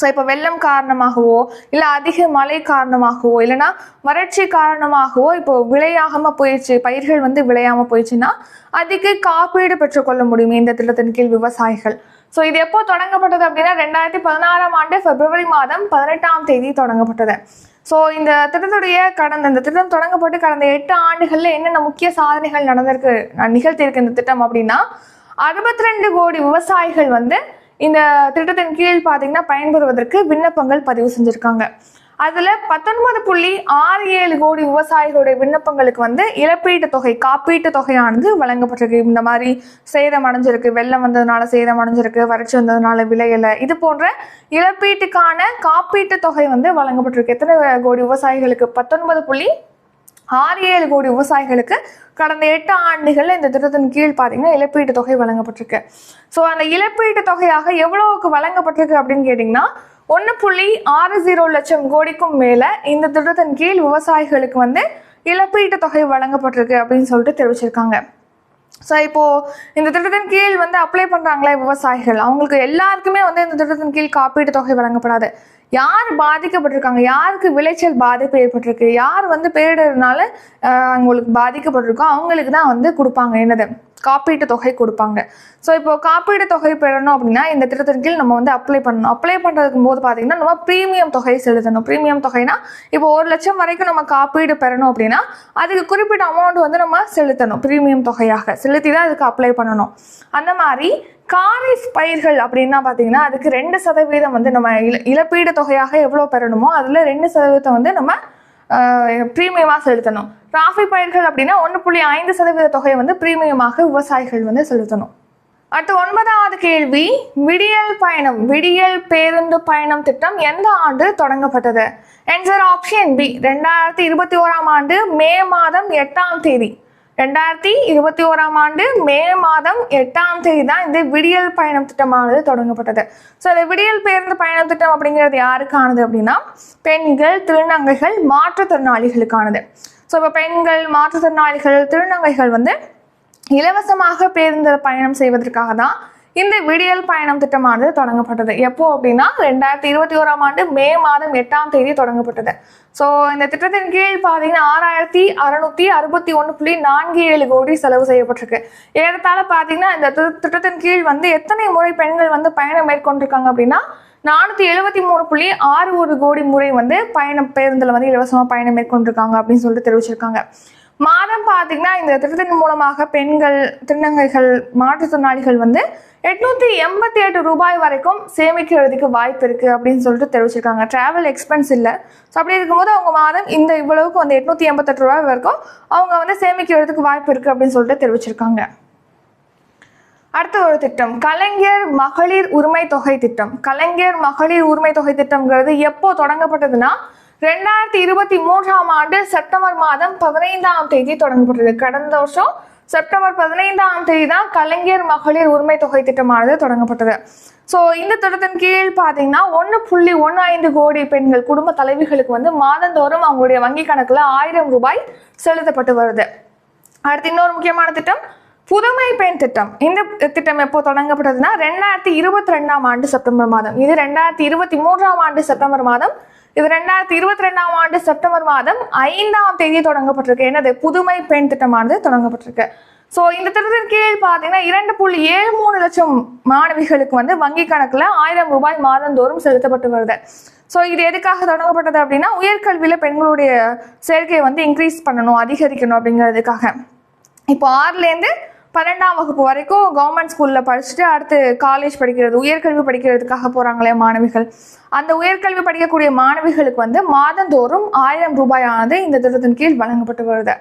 ஸோ இப்போ வெள்ளம் காரணமாகவோ இல்லை அதிக மழை காரணமாகவோ இல்லைன்னா வறட்சி காரணமாகவோ இப்போ விளையாகாமல் போயிடுச்சு பயிர்கள் வந்து விளையாமல் போயிடுச்சுன்னா அதுக்கு காப்பீடு பெற்றுக்கொள்ள முடியும் இந்த திட்டத்தின் கீழ் விவசாயிகள். ஸோ இது எப்போ தொடங்கப்பட்டது அப்படின்னா ரெண்டாயிரத்தி பதினாறாம் ஆண்டு பிப்ரவரி மாதம் பதினெட்டாம் தேதி தொடங்கப்பட்டது. ஸோ இந்த திட்டத்துடைய கடந்த இந்த திட்டம் தொடங்கப்பட்டு கடந்த எட்டு ஆண்டுகளில் என்னென்ன முக்கிய சாதனைகள் நடந்திருக்கு நிகழ்த்தியிருக்கு இந்த திட்டம் அப்படின்னா அறுபத்தி ரெண்டு கோடி விவசாயிகள் வந்து இந்த திட்டத்தின் கீழ் பார்த்தீங்கன்னா பயன்பெறுவதற்கு விண்ணப்பங்கள் பதிவு செஞ்சுருக்காங்க. அதில் பத்தொன்பது புள்ளி ஆறு ஏழு கோடி விவசாயிகளுடைய விண்ணப்பங்களுக்கு வந்து இழப்பீட்டு தொகை காப்பீட்டு தொகையானது வழங்கப்பட்டிருக்கு. இந்த மாதிரி சேதம் அடைஞ்சிருக்கு. வெள்ளம் வந்ததுனால சேதம் அடைஞ்சிருக்கு. வறட்சி வந்ததுனால விளையலை. இது போன்ற இழப்பீட்டுக்கான காப்பீட்டு தொகை வந்து வழங்கப்பட்டிருக்கு. எத்தனை கோடி விவசாயிகளுக்கு? பத்தொன்பது புள்ளி ஆறு ஏழு கோடி விவசாயிகளுக்கு கடந்த எட்டு ஆண்டுகளில் இந்த திட்டத்தின் கீழ் பார்த்தீங்கன்னா இழப்பீட்டு தொகை வழங்கப்பட்டிருக்கு. ஸோ அந்த இழப்பீட்டு தொகையாக எவ்வளவுக்கு வழங்கப்பட்டிருக்கு அப்படின்னு கேட்டிங்கன்னா ஒன்று புள்ளி ஆறு ஜீரோ லட்சம் கோடிக்கும் மேலே இந்த திட்டத்தின் கீழ் விவசாயிகளுக்கு வந்து இழப்பீட்டு தொகை வழங்கப்பட்டிருக்கு அப்படின்னு சொல்லிட்டு தெரிவிச்சிருக்காங்க. ஸோ இப்போ இந்த திட்டத்தின் கீழ் வந்து அப்ளை பண்ணுறாங்களே விவசாயிகள். அவங்களுக்கு எல்லாருக்குமே வந்து இந்த திட்டத்தின் கீழ் காப்பீட்டு தொகை வழங்கப்படாது. யார் பாதிக்கப்பட்டிருக்காங்க? யாருக்கு விளைச்சல் பாதிப்பு ஏற்பட்டிருக்கு? யார் வந்து பேரிடர்னால அவங்களுக்கு பாதிக்கப்பட்டிருக்கோ அவங்களுக்கு தான் வந்து கொடுப்பாங்க. என்னது? காப்பீட்டு தொகை கொடுப்பாங்க. ஸோ இப்போ காப்பீட்டு தொகை பெறணும் அப்படின்னா இந்த திட்டத்தின் கீழ் நம்ம வந்து அப்ளை பண்ணணும். அப்ளை பண்ணுறதுக்கு போது பார்த்தீங்கன்னா நம்ம ப்ரீமியம் தொகை செலுத்தணும். ப்ரீமியம் தொகைனா இப்போ ஒரு லட்சம் வரைக்கும் நம்ம காப்பீடு பெறணும் அப்படின்னா அதுக்கு குறிப்பிட்ட அமௌண்ட் வந்து நம்ம செலுத்தணும். ப்ரீமியம் தொகையாக. செலுத்தி தான் அதுக்கு அப்ளை பண்ணணும். அந்த மாதிரி காரிஃப் பயிர்கள் அப்படின்னா பார்த்தீங்கன்னா அதுக்கு ரெண்டு சதவீதம் வந்து நம்ம இழ இழப்பீடு தொகையாக எவ்வளோ பெறணுமோ அதில் ரெண்டு சதவீதம் வந்து நம்ம ப்ரீமியமாக செலுத்தணும். ராஃபி பயிர்கள் அப்படின்னா ஒன்று புள்ளி ஐந்து சதவீத தொகையை வந்து ப்ரீமியமாக விவசாயிகள் வந்து செலுத்தணும். அடுத்து ஒன்பதாவது கேள்வி விடியல் பயணம் விடியல் பேருந்து பயணம் திட்டம் எந்த ஆண்டு தொடங்கப்பட்டது? என்சர் ஆப்ஷன் பி ரெண்டாயிரத்தி இருபத்தி ஓராம் ஆண்டு மே மாதம் எட்டாம் தேதி. ரெண்டாயிரத்தி இருபத்தி ஓராம் ஆண்டு மே மாதம் எட்டாம் தேதி தான் இந்த விடியல் பயணம் திட்டமானது தொடங்கப்பட்டது. ஸோ இந்த விடியல் பேருந்து பயணம் திட்டம் அப்படிங்கிறது யாருக்கானது அப்படின்னா பெண்கள் திருநங்கைகள் மாற்றுத்திறனாளிகளுக்கானது. ஸோ இப்போ பெண்கள் மாற்றுத்திறனாளிகள் திருநங்கைகள் வந்து இலவசமாக பேருந்து பயணம் செய்வதற்காக தான் இந்த விடியல் பயணம் திட்டமானது தொடங்கப்பட்டது. எப்போ அப்படின்னா ரெண்டாயிரத்தி இருபத்தி ஓராம் ஆண்டு மே மாதம் எட்டாம் தேதி தொடங்கப்பட்டது. ஸோ இந்த திட்டத்தின் கீழ் பார்த்தீங்கன்னா ஆறாயிரத்தி அறுநூத்தி அறுபத்தி ஒன்று புள்ளி நான்கு ஏழு கோடி செலவு செய்யப்பட்டிருக்கு. ஏறத்தாழ பார்த்தீங்கன்னா இந்த திட்டத்தின் கீழ் வந்து எத்தனை முறை பெண்கள் வந்து பயணம் மேற்கொண்டிருக்காங்க அப்படின்னா நானூற்றி எழுபத்தி மூணு புள்ளி ஆறு ஒரு கோடி முறை வந்து பயணம் பேருந்தில் வந்து இலவசமாக பயணம் மேற்கொண்டிருக்காங்க அப்படின்னு சொல்லிட்டு தெரிவிச்சிருக்காங்க மாதம் பார்த்தீங்கன்னா இந்த திட்டத்தின் மூலமாக பெண்கள் திருநங்கைகள் மாற்றுத்திறனாளிகள் வந்து எட்நூத்தி எண்பத்தி எட்டு ரூபாய் வரைக்கும் சேமிக்கிறதுக்கு வாய்ப்பு இருக்கு அப்படின்னு சொல்லிட்டு தெரிவிச்சிருக்காங்க. ட்ராவல் எக்ஸ்பென்ஸ் இல்லை. ஸோ அப்படி இருக்கும்போது அவங்க மாதம் இந்த இவ்வளவுக்கு வந்து எட்நூத்தி எண்பத்தெட்டு ரூபாய் வரைக்கும் அவங்க வந்து சேமிக்கிறதுக்கு வாய்ப்பு இருக்கு அப்படின்னு சொல்லிட்டு தெரிவிச்சிருக்காங்க. அடுத்த ஒரு திட்டம் கலைஞர் மகளிர் உரிமை தொகை திட்டம். கலைஞர் மகளிர் உரிமை தொகை திட்டம்ங்கிறது எப்போ தொடங்கப்பட்டதுன்னா ரெண்டாயிரத்தி இருபத்தி மூன்றாம் ஆண்டு செப்டம்பர் மாதம் பதினைந்தாம் தேதி தொடங்கப்பட்டது. கடந்த வருஷம் செப்டம்பர் பதினைந்தாம் தேதி தான் கலைஞர் மகளிர் உரிமை தொகை திட்டமானது தொடங்கப்பட்டது. ஸோ இந்த திட்டத்தின் கீழ் பார்த்தீங்கன்னா ஒன்று புள்ளி ஒன்று ஐந்து கோடி பெண்கள் குடும்ப தலைவிகளுக்கு வந்து மாதந்தோறும் அவங்களுடைய வங்கி கணக்கில் ஆயிரம் ரூபாய் செலுத்தப்பட்டு வருது. அடுத்து இன்னொரு முக்கியமான திட்டம் புதுமை பெண் திட்டம். இந்த திட்டம் எப்போ தொடங்கப்பட்டதுன்னா ரெண்டாயிரத்தி இருபத்தி ரெண்டாம் ஆண்டு செப்டம்பர் மாதம். இது ரெண்டாயிரத்தி இருபத்தி மூன்றாம் ஆண்டு செப்டம்பர் மாதம் இது ரெண்டாயிரத்தி இருபத்தி ரெண்டாம் ஆண்டு செப்டம்பர் மாதம் ஐந்தாம் தேதி தொடங்கப்பட்டிருக்கு. என்னது? புதுமை பெண் திட்டமானது தொடங்கப்பட்டிருக்கு. ஸோ இந்த திட்டத்தின் கீழ் பார்த்தீங்கன்னா இரண்டு புள்ளி ஏழு மூணு லட்சம் மாணவிகளுக்கு வந்து வங்கி கணக்கில் ஆயிரம் ரூபாய் மாதந்தோறும் செலுத்தப்பட்டு வருது. ஸோ இது எதுக்காக தொடங்கப்பட்டது அப்படின்னா உயர்கல்வியில் பெண்களுடைய சேர்க்கையை வந்து இன்க்ரீஸ் பண்ணணும் அதிகரிக்கணும் அப்படிங்கிறதுக்காக. இப்போ ஆறுலேருந்து பன்னெண்டாம் வகுப்பு வரைக்கும் கவர்மெண்ட் ஸ்கூலில் படிச்சுட்டு அடுத்து காலேஜ் படிக்கிறது உயர்கல்வி படிக்கிறதுக்காக போகிறாங்களே மாணவிகள். அந்த உயர்கல்வி படிக்கக்கூடிய மாணவிகளுக்கு வந்து மாதந்தோறும் ஆயிரம் ரூபாயானது இந்த திட்டத்தின் கீழ் வழங்கப்பட்டு வருது.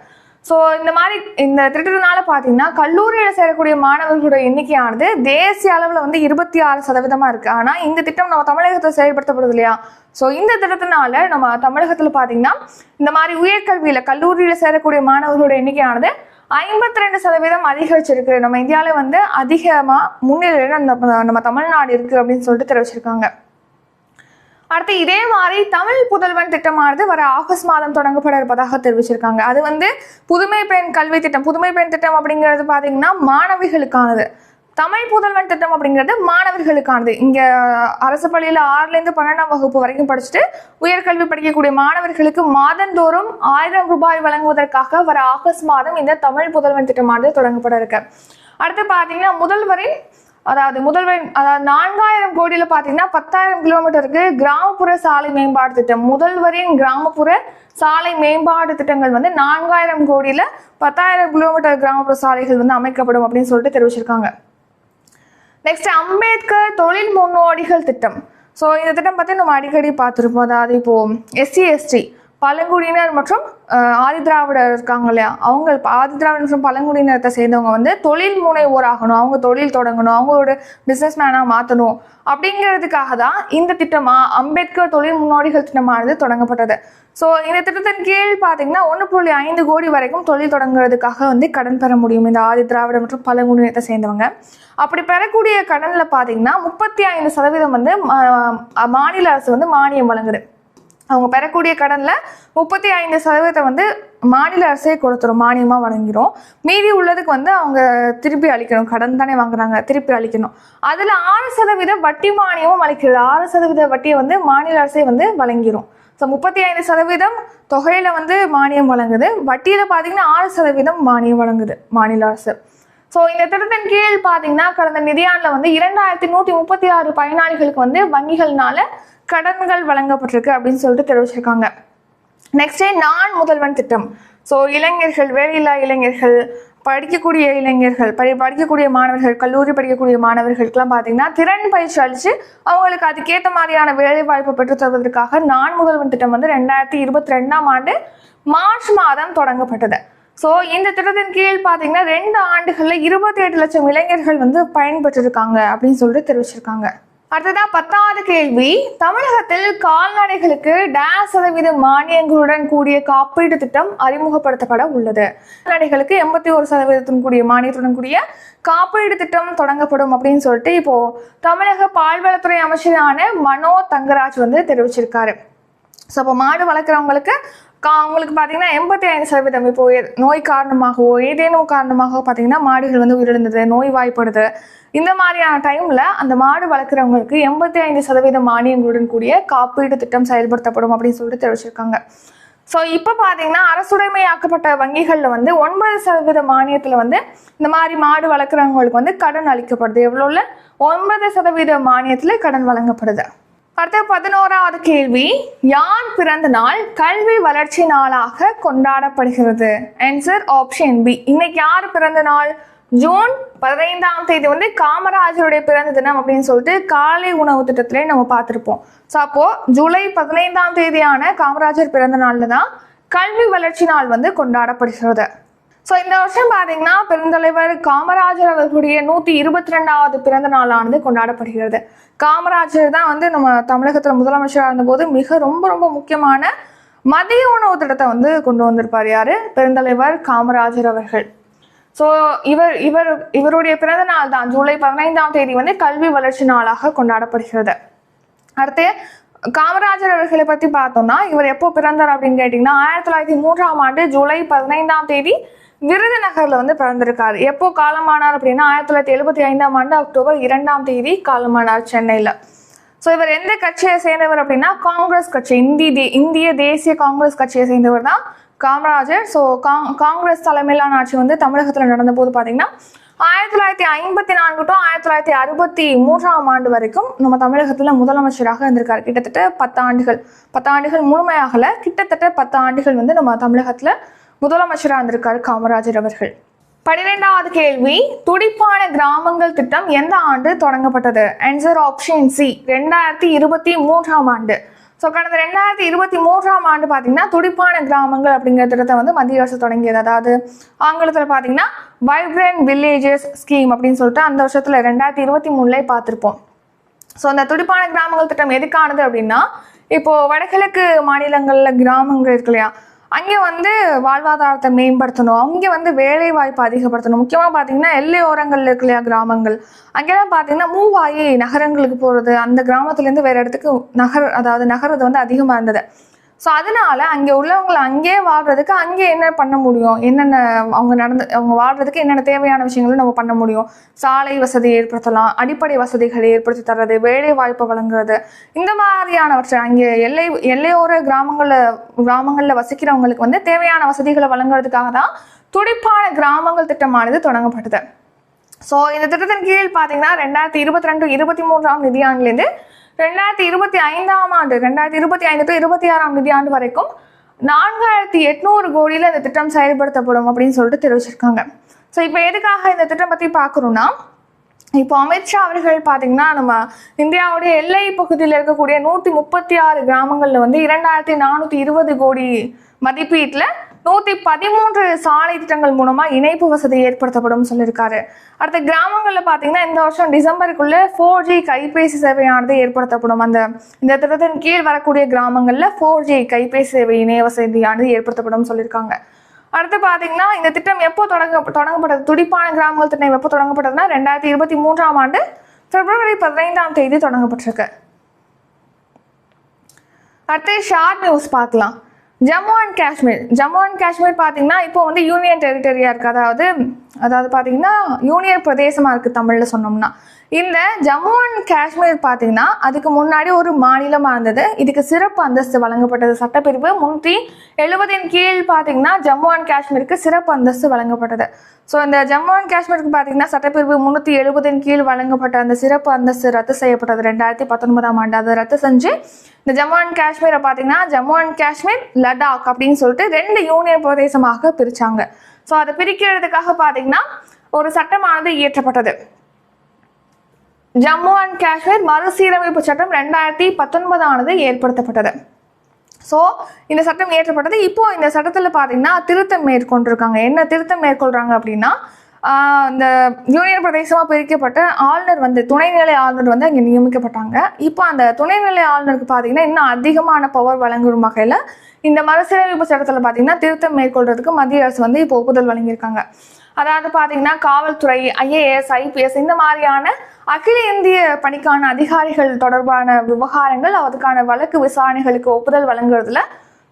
ஸோ இந்த மாதிரி இந்த திட்டத்தினால பார்த்தீங்கன்னா கல்லூரியில் சேரக்கூடிய மாணவர்களுடைய எண்ணிக்கையானது தேசிய அளவில் வந்து இருபத்தி ஆறு சதவீதமாக இருக்குது ஆனால் இந்த திட்டம் நம்ம தமிழகத்தில் செயல்படுத்தப்படுது இல்லையா? ஸோ இந்த திட்டத்தினால நம்ம தமிழகத்தில் பார்த்தீங்கன்னா இந்த மாதிரி உயர்கல்வியில் கல்லூரியில் சேரக்கூடிய மாணவர்களுடைய எண்ணிக்கையானது ஐம்பத்தி ரெண்டு சதவீதம் அதிகரிச்சிருக்கு. நம்ம இந்தியாவில் வந்து அதிகமாக முன்னிலையில் நம்ம நம்ம தமிழ்நாடு இருக்குது அப்படின்னு சொல்லிட்டு தெரிவிச்சிருக்காங்க. அடுத்து இதே மாதிரி தமிழ் புதல்வன் திட்டமானது வர ஆகஸ்ட் மாதம் தொடங்கப்பட இருப்பதாக தெரிவிச்சிருக்காங்க. அது வந்து புதுமை பெண் கல்வி திட்டம். புதுமை பெண் திட்டம் அப்படிங்கிறது பார்த்தீங்கன்னா மாணவிகளுக்கானது. தமிழ் புதல்வன் திட்டம் அப்படிங்கிறது மாணவர்களுக்கானது. இங்கே அரசு பள்ளியில் ஆறுலேருந்து பன்னெண்டாம் வகுப்பு வரைக்கும் படிச்சுட்டு உயர்கல்வி படிக்கக்கூடிய மாணவர்களுக்கு மாதந்தோறும் ஆயிரம் ரூபாய் வழங்குவதற்காக வர ஆகஸ்ட் மாதம் இந்த தமிழ் புதல்வன் திட்டமானது தொடங்கப்பட இருக்கு. அடுத்து பார்த்தீங்கன்னா முதல்வரின் அதாவது முதல்வன் அதாவது நான்காயிரம் கோடியில் பார்த்தீங்கன்னா பத்தாயிரம் கிலோமீட்டருக்கு கிராமப்புற சாலை மேம்பாடு திட்டம். முதல்வரின் கிராமப்புற சாலை மேம்பாடு திட்டங்கள் வந்து நான்காயிரம் கோடியில் பத்தாயிரம் கிலோமீட்டர் கிராமப்புற சாலைகள் வந்து அமைக்கப்படும் அப்படின்னு சொல்லிட்டு தெரிவிச்சிருக்காங்க. நெக்ஸ்ட் அம்பேத்கர் தொழில் முன்னோடிகள் திட்டம். ஸோ இந்த திட்டம் பற்றி நம்ம அடிக்கடி பார்த்துருப்போம். அதாவது இப்போது எஸ்சி எஸ்டி பழங்குடியினர் மற்றும் ஆதிதிராவிடர் இருக்காங்க இல்லையா? அவங்க ஆதிதிராவிடர் மற்றும் பழங்குடியினத்தை சேர்ந்தவங்க வந்து தொழில் முனைவோர் அவங்க தொழில் தொடங்கணும். அவங்களோட பிஸ்னஸ் மேனாக மாற்றணும் அப்படிங்கிறதுக்காக தான் இந்த திட்டமாக அம்பேத்கர் தொழில் முன்னோடிகள் திட்டமானது தொடங்கப்பட்டது. ஸோ இந்த திட்டத்தின் கீழ் பார்த்தீங்கன்னா ஒன்று புள்ளி ஐந்து கோடி வரைக்கும் தொழில் தொடங்குறதுக்காக வந்து கடன் பெற முடியும் இந்த ஆதித்ராவிட மற்றும் பழங்குடியினத்தை சேர்ந்தவங்க. அப்படி பெறக்கூடிய கடனில் பார்த்தீங்கன்னா முப்பத்தி ஐந்து சதவீதம் வந்து மா- மாநில அரசு வந்து மானியம் வழங்குது. அவங்க பெறக்கூடிய கடனில் முப்பத்தி ஐந்து சதவீதம் வந்து மாநில அரசே கொடுத்துரும் மானியமாக வழங்கிடும் மீதி உள்ளதுக்கு வந்து அவங்க திருப்பி அளிக்கணும். கடன் தானே வாங்குறாங்க திருப்பி அளிக்கணும். அதில் ஆறு சதவீத வட்டி மானியமும் அளிக்கிறது. ஆறு சதவீத வட்டியை வந்து மாநில அரசே வந்து வழங்கிடும் ஸோ முப்பத்தி ஐந்து சதவீதம் தொகையில் வந்து மானியம் வழங்குது. வட்டியில் பார்த்தீங்கன்னா ஆறு சதவீதம் மானியம் வழங்குது மாநில அரசு. ஸோ இந்த திட்டத்தின் கீழ் பார்த்தீங்கன்னா கடந்த நிதியாண்டில் வந்து இரண்டாயிரத்தி நூற்றி முப்பத்தி ஆறு பயனாளிகளுக்கு வந்து வங்கிகள்னால கடன்கள் வழங்கப்பட்டிருக்கு அப்படின்னு சொல்லிட்டு தெரிவிச்சிருக்காங்க. நெக்ஸ்டே நான் முதல்வன் திட்டம். ஸோ இளைஞர்கள் வேலையில்லா இளைஞர்கள் படிக்கக்கூடிய இளைஞர்கள் படி படிக்கக்கூடிய மாணவர்கள் கல்லூரி படிக்கக்கூடிய மாணவர்களுக்கெல்லாம் பார்த்தீங்கன்னா திறன் பயிற்சி அளித்து அவங்களுக்கு அதுக்கேற்ற மாதிரியான வேலைவாய்ப்பு பெற்று தருவதற்காக நான் முதல்வன் திட்டம் வந்து ரெண்டாயிரத்தி இருபத்தி ரெண்டாம் ஆண்டு மார்ச் மாதம் தொடங்கப்பட்டது. ஸோ இந்த திட்டத்தின் கீழ் பார்த்தீங்கன்னா ரெண்டு ஆண்டுகளில் இருபத்தி எட்டு லட்சம் இளைஞர்கள் வந்து பயன்பெற்றிருக்காங்க அப்படின்னு சொல்லிட்டு தெரிவிச்சிருக்காங்க. அடுத்ததா பத்தாவது கேள்வி. தமிழகத்தில் கால்நடைகளுக்கு டேஸ் சதவீத மானியங்களுடன் கூடிய காப்பீடு திட்டம் அறிமுகப்படுத்தப்பட உள்ளது. கால்நடைகளுக்கு எண்பத்தி ஒரு சதவீதத்துடன் கூடிய மானியத்துடன் கூடிய காப்பீடு திட்டம் தொடங்கப்படும் அப்படின்னு சொல்லிட்டு இப்போ தமிழக பால்வளத்துறை அமைச்சரான மனோ தங்கராஜ் வந்து தெரிவிச்சிருக்காரு. ஸோ அப்போ மாடு வளர்க்குறவங்களுக்கு அவங்களுக்கு பார்த்தீங்கன்னா எண்பத்தி ஐந்து சதவீதம் இப்போ நோய் காரணமாகவோ ஏதேனும் காரணமாகவோ பார்த்தீங்கன்னா மாடுகள் வந்து உயிரிழந்தது நோய் வாய்ப்படுது. இந்த மாதிரியான டைமில் அந்த மாடு வளர்க்குறவங்களுக்கு எண்பத்தி ஐந்து சதவீத மானியங்களுடன் கூடிய காப்பீடு திட்டம் செயல்படுத்தப்படும் அப்படின்னு சொல்லிட்டு தெரிவிச்சிருக்காங்க. ஸோ இப்போ பார்த்தீங்கன்னா அரசுடைமையாக்கப்பட்ட வங்கிகளில் வந்து ஒன்பது சதவீத மானியத்தில் வந்து இந்த மாதிரி மாடு வளர்க்குறவங்களுக்கு வந்து கடன் அளிக்கப்படுது. எவ்வளோல ஒன்பது சதவீத மானியத்தில் கடன் வழங்கப்படுது. அடுத்த பதினோராவது கேள்வி யார் பிறந்த நாள் கல்வி வளர்ச்சி நாளாக கொண்டாடப்படுகிறது? ஆன்சர் ஆப்ஷன் பி இன்னைக்கு யார் பிறந்த நாள்? ஜூன் பதினைந்தாம் தேதி வந்து காமராஜருடைய பிறந்த தினம் அப்படின்னு சொல்லிட்டு காலை உணவு திட்டத்திலே நம்ம பார்த்துருப்போம். ஸோ அப்போ ஜூலை பதினைந்தாம் தேதியான காமராஜர் பிறந்த நாளில் தான் கல்வி வளர்ச்சி நாள் வந்து கொண்டாடப்படுகிறது. ஸோ இந்த வருஷம் பார்த்தீங்கன்னா பெருந்தலைவர் காமராஜர் அவர்களுடைய நூற்றி இருபத்தி ரெண்டாவது பிறந்த நாளானது கொண்டாடப்படுகிறது. காமராஜர் தான் வந்து நம்ம தமிழகத்தில் முதலமைச்சராக இருந்தபோது மிக ரொம்ப ரொம்ப முக்கியமான மதிய உணவு திட்டத்தை வந்து கொண்டு வந்திருப்பார் யார்? பெருந்தலைவர் காமராஜர் அவர்கள். ஸோ இவர் இவர் இவருடைய பிறந்த நாள் தான் ஜூலை பதினைந்தாம் தேதி வந்து கல்வி வளர்ச்சி நாளாக கொண்டாடப்படுகிறது. அடுத்து காமராஜர் அவர்களை பற்றி பார்த்தோம்னா இவர் எப்போ பிறந்தார் அப்படின்னு கேட்டிங்கன்னா ஆயிரத்தி தொள்ளாயிரத்தி மூன்றாம் ஆண்டு ஜூலை பதினைந்தாம் தேதி விருதுநகர்ல வந்து பிறந்திருக்காரு. எப்போ காலமானார் அப்படின்னா ஆயிரத்தி தொள்ளாயிரத்தி எழுபத்தி ஐந்தாம் ஆண்டு அக்டோபர் இரண்டாம் தேதி காலமானார் சென்னையில். ஸோ இவர் எந்த கட்சியை சேர்ந்தவர் அப்படின்னா காங்கிரஸ் கட்சி இந்தி தே இந்திய தேசிய காங்கிரஸ் கட்சியை சேர்ந்தவர் தான் காமராஜர். ஸோ காங்கிரஸ் தலைமையிலான ஆட்சி வந்து தமிழகத்தில் நடந்தபோது பார்த்தீங்கன்னா ஆயிரத்தி தொள்ளாயிரத்தி ஐம்பத்தி நான்கு டு ஆயிரத்தி தொள்ளாயிரத்தி அறுபத்தி மூன்றாம் ஆண்டு வரைக்கும் நம்ம தமிழகத்தில் முதலமைச்சராக இருந்திருக்காரு. கிட்டத்தட்ட பத்து ஆண்டுகள் பத்து ஆண்டுகள் முழுமையாகல. கிட்டத்தட்ட பத்து ஆண்டுகள் வந்து நம்ம தமிழகத்தில் முதலமைச்சராக இருந்திருக்காரு காமராஜர் அவர்கள். பன்னிரெண்டாவது கேள்வி துடிப்பான கிராமங்கள் திட்டம் எந்த ஆண்டு தொடங்கப்பட்டது? ஆன்சர் ஆப்ஷன் சி ரெண்டாயிரத்தி இருபத்தி மூன்றாம் ஆண்டு. ஸோ கடந்த ரெண்டாயிரத்தி இருபத்தி மூன்றாம் ஆண்டு பார்த்தீங்கன்னா துடிப்பான கிராமங்கள் அப்படிங்கிற திட்டத்தை வந்து மத்திய அரசு தொடங்கியது. அதாவது ஆங்கிலத்தில் பார்த்தீங்கன்னா வைப்ரண்ட் வில்லேஜஸ் ஸ்கீம் அப்படின்னு சொல்லிட்டு அந்த வருஷத்தில் ரெண்டாயிரத்தி இருபத்தி மூணுலேயே பார்த்துருப்போம் ஸோ அந்த துடிப்பான கிராமங்கள் திட்டம் எதுக்கானது அப்படின்னா இப்போ வடகிழக்கு மாநிலங்களில் கிராமங்கள் இருக்கு இல்லையா? அங்கே வந்து வாழ்வாதாரத்தை மேம்படுத்தணும். அங்கே வந்து வேலை வாய்ப்பு அதிகப்படுத்தணும் முக்கியமாக பார்த்தீங்கன்னா எல்லையோரங்கள் இருக்கு இல்லையா கிராமங்கள். அங்கெல்லாம் பார்த்தீங்கன்னா மூவாயி நகரங்களுக்கு போகிறது அந்த கிராமத்துலேருந்து வேறு இடத்துக்கு நகர் அதாவது நகர்றது வந்து அதிகமாக இருந்தது. ஸோ அதனால அங்கே உள்ளவங்களை அங்கேயே வாழ்றதுக்கு அங்கே என்ன பண்ண முடியும்? என்னென்ன அவங்க நடந்து அவங்க வாழ்றதுக்கு என்னென்ன தேவையான விஷயங்களும் நம்ம பண்ண முடியும்? சாலை வசதி ஏற்படுத்தலாம் அடிப்படை வசதிகளை ஏற்படுத்தி தர்றது வேலை வாய்ப்பு வழங்குறது. இந்த மாதிரியானவற்றை அங்கே எல்லை எல்லையோர கிராமங்களில் கிராமங்களில் வசிக்கிறவங்களுக்கு வந்து தேவையான வசதிகளை வழங்குறதுக்காக தான் துடிப்பான கிராமங்கள் திட்டமானது தொடங்கப்பட்டது. ஸோ இந்த திட்டத்தின் கீழ் பார்த்தீங்கன்னா ரெண்டாயிரத்தி இருபத்தி ரெண்டு இருபத்தி மூன்றாம் நிதியாண்டுலேருந்து ரெண்டாயிரத்தி இருபத்தி ஐந்தாம் ஆண்டு ரெண்டாயிரத்தி இருபத்தி ஐந்து டு இருபத்தி ஆறாம் நிதியாண்டு வரைக்கும் நான்காயிரத்தி எட்நூறு கோடியில் இந்த திட்டம் செயல்படுத்தப்படும் அப்படின்னு சொல்லிட்டு தெரிவிச்சிருக்காங்க. ஸோ இப்போ எதுக்காக இந்த திட்டம் பற்றி பார்க்குறோன்னா இப்போ அமித்ஷா அவர்கள் பார்த்தீங்கன்னா நம்ம இந்தியாவுடைய எல்லை பகுதியில் இருக்கக்கூடிய நூற்றி முப்பத்தி ஆறு கிராமங்களில் வந்து இரண்டாயிரத்தி நானூற்றி இருபது கோடி மதிப்பீட்டில் நூற்றி பதிமூன்று சாலை திட்டங்கள் மூலமாக இணைப்பு வசதி ஏற்படுத்தப்படும் சொல்லியிருக்காரு. அடுத்த கிராமங்களில் பார்த்தீங்கன்னா இந்த வருஷம் டிசம்பருக்குள்ள ஃபோர் ஜி கைபேசி சேவையானது ஏற்படுத்தப்படும். அந்த இந்த திட்டத்தின் கீழ் வரக்கூடிய கிராமங்களில் ஃபோர் ஜி கைபேசி சேவை இணைய வசதியானது ஏற்படுத்தப்படும் சொல்லியிருக்காங்க. அடுத்து பார்த்தீங்கன்னா இந்த திட்டம் எப்போ தொடங்க தொடங்கப்பட்டது? துடிப்பான கிராமங்கள் திட்டம் எப்போ தொடங்கப்பட்டதுன்னா ரெண்டாயிரத்தி இருபத்தி மூன்றாம் ஆண்டு பிப்ரவரி பதினைந்தாம் தேதி தொடங்கப்பட்டிருக்கு. அடுத்து ஷார்ட் நியூஸ் பார்க்கலாம். ஜம்மு அண்ட் காஷ்மீர். ஜம்மு அண்ட் காஷ்மீர் பார்த்தீங்கன்னா இப்போ வந்து யூனியன் டெரிட்டரியாக இருக்குது அதாவது அதாவது பார்த்தீங்கன்னா யூனியன் பிரதேசமாக இருக்குது தமிழில் சொன்னோம்னா. இந்த ஜம்மு அண்ட் காஷ்மீர் பார்த்தீங்கன்னா அதுக்கு முன்னாடி ஒரு மாநிலமாக இருந்தது. இதுக்கு சிறப்பு அந்தஸ்து வழங்கப்பட்டது. சட்டப்பிரிவு முன்னூற்றி எழுபதின் கீழ் பார்த்தீங்கன்னா ஜம்மு அண்ட் காஷ்மீருக்கு சிறப்பு அந்தஸ்து வழங்கப்பட்டது. ஸோ இந்த ஜம்மு அண்ட் காஷ்மீருக்கு பார்த்தீங்கன்னா சட்டப்பிரிவு முந்நூற்றி எழுபதின் கீழ் வழங்கப்பட்ட அந்த சிறப்பு அந்தஸ்து ரத்து செய்யப்பட்டது. ரெண்டாயிரத்தி பத்தொன்பதாம் ஆண்டு அதை ரத்து செஞ்சு இந்த ஜம்மு அண்ட் காஷ்மீரை பார்த்தீங்கன்னா ஜம்மு அண்ட் காஷ்மீர் லடாக் அப்படின்னு சொல்லிட்டு ரெண்டு யூனியன் பிரதேசமாக பிரித்தாங்க ஸோ அதை பிரிக்கிறதுக்காக பார்த்தீங்கன்னா ஒரு சட்டமானது இயற்றப்பட்டது. ஜம்மு அண்ட் காஷ்மீர் மறுசீரமைப்பு சட்டம் ரெண்டாயிரத்தி பத்தொன்பதானது ஏற்படுத்தப்பட்டது. ஸோ இந்த சட்டம் ஏற்றப்பட்டது. இப்போ இந்த சட்டத்தில் பார்த்தீங்கன்னா திருத்தம் மேற்கொண்டிருக்காங்க. என்ன திருத்தம் மேற்கொள்கிறாங்க அப்படின்னா இந்த யூனியன் பிரதேசமாக பிரிக்கப்பட்ட ஆளுநர் வந்து துணைநிலை ஆளுநர் வந்து அங்கே நியமிக்கப்பட்டாங்க. இப்போ அந்த துணைநிலை ஆளுநருக்கு பார்த்தீங்கன்னா இன்னும் அதிகமான பவர் வழங்கும் வகையில் இந்த மறுசீரமைப்பு சட்டத்தில் பார்த்தீங்கன்னா திருத்தம் மேற்கொள்றதுக்கு மத்திய அரசு வந்து இப்போ ஒப்புதல் வழங்கியிருக்காங்க. அதாவது பார்த்தீங்கன்னா காவல்துறை ஐஏஎஸ் ஐபிஎஸ் இந்த மாதிரியான அகில இந்திய பணிக்கான அதிகாரிகள் தொடர்பான விவகாரங்கள் அதுக்கான வழக்கு விசாரணைகளுக்கு ஒப்புதல் வழங்குறதுல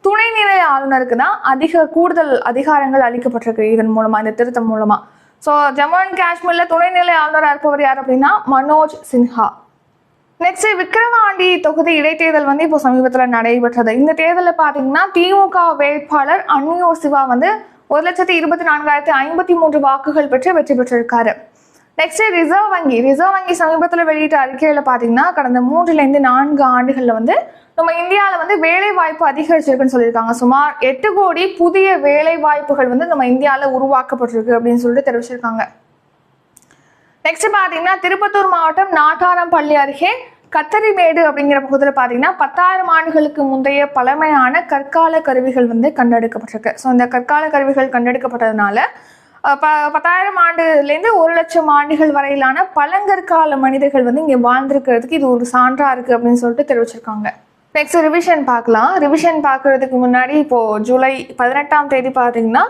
துணைநிலை ஆளுநருக்கு தான் அதிக கூடுதல் அதிகாரங்கள் அளிக்கப்பட்டிருக்கு இதன் மூலமா இந்த திருத்தம் மூலமா. ஸோ ஜம்மு அண்ட் காஷ்மீரில் துணைநிலை ஆளுநராக இருப்பவர் யார் அப்படின்னா மனோஜ் சின்ஹா. நெக்ஸ்ட் விக்ரவாண்டி தொகுதி இடைத்தேர்தல் வந்து இப்போ சமீபத்தில் நடைபெற்றது. இந்த தேர்தலில் பார்த்தீங்கன்னா திமுக வேட்பாளர் அன்னியூர் சிவா வந்து ஒரு லட்சத்தி இருபத்தி நான்காயிரத்தி ஐம்பத்தி மூன்று வாக்குகள் பெற்று வெற்றி பெற்றிருக்காரு. நெக்ஸ்ட் ரிசர்வ் வங்கி. ரிசர்வ் வங்கி சமீபத்தில் வெளியிட்ட அறிக்கையில் பார்த்தீங்கன்னா கடந்த மூன்றுலேருந்து நான்கு ஆண்டுகளில் வந்து நம்ம இந்தியாவில் வந்து வேலை வாய்ப்பு அதிகரிச்சிருக்குன்னு சொல்லியிருக்காங்க. சுமார் எட்டு கோடி புதிய வேலை வாய்ப்புகள் வந்து நம்ம இந்தியாவில் உருவாக்கப்பட்டிருக்கு அப்படின்னு சொல்லிட்டு தெரிவிச்சிருக்காங்க. நெக்ஸ்ட் பார்த்தீங்கன்னா திருப்பத்தூர் மாவட்டம் நாட்டாரம்பள்ளி அருகே கத்தரிமேடு அப்படிங்கிற பகுதியில் பார்த்தீங்கன்னா பத்தாயிரம் ஆண்டுகளுக்கு முந்தைய பழமையான கற்கால கருவிகள் வந்து கண்டெடுக்கப்பட்டிருக்கு. ஸோ இந்த கற்கால கருவிகள் கண்டெடுக்கப்பட்டதுனால ப பத்தாயிரம் ஆண்டுலேருந்து ஒரு லட்சம் ஆண்டுகள் வரையிலான பழங்கற்கால மனிதர்கள் வந்து இங்கே வாழ்ந்திருக்கிறதுக்கு இது ஒரு சான்றாக இருக்குது அப்படின்னு சொல்லிட்டு தெரிவிச்சிருக்காங்க. நெக்ஸ்ட் ரிவிஷன் பார்க்கலாம். ரிவிஷன் பார்க்கறதுக்கு முன்னாடி இப்போது ஜூலை பதினெட்டாம் தேதி பார்த்தீங்கன்னா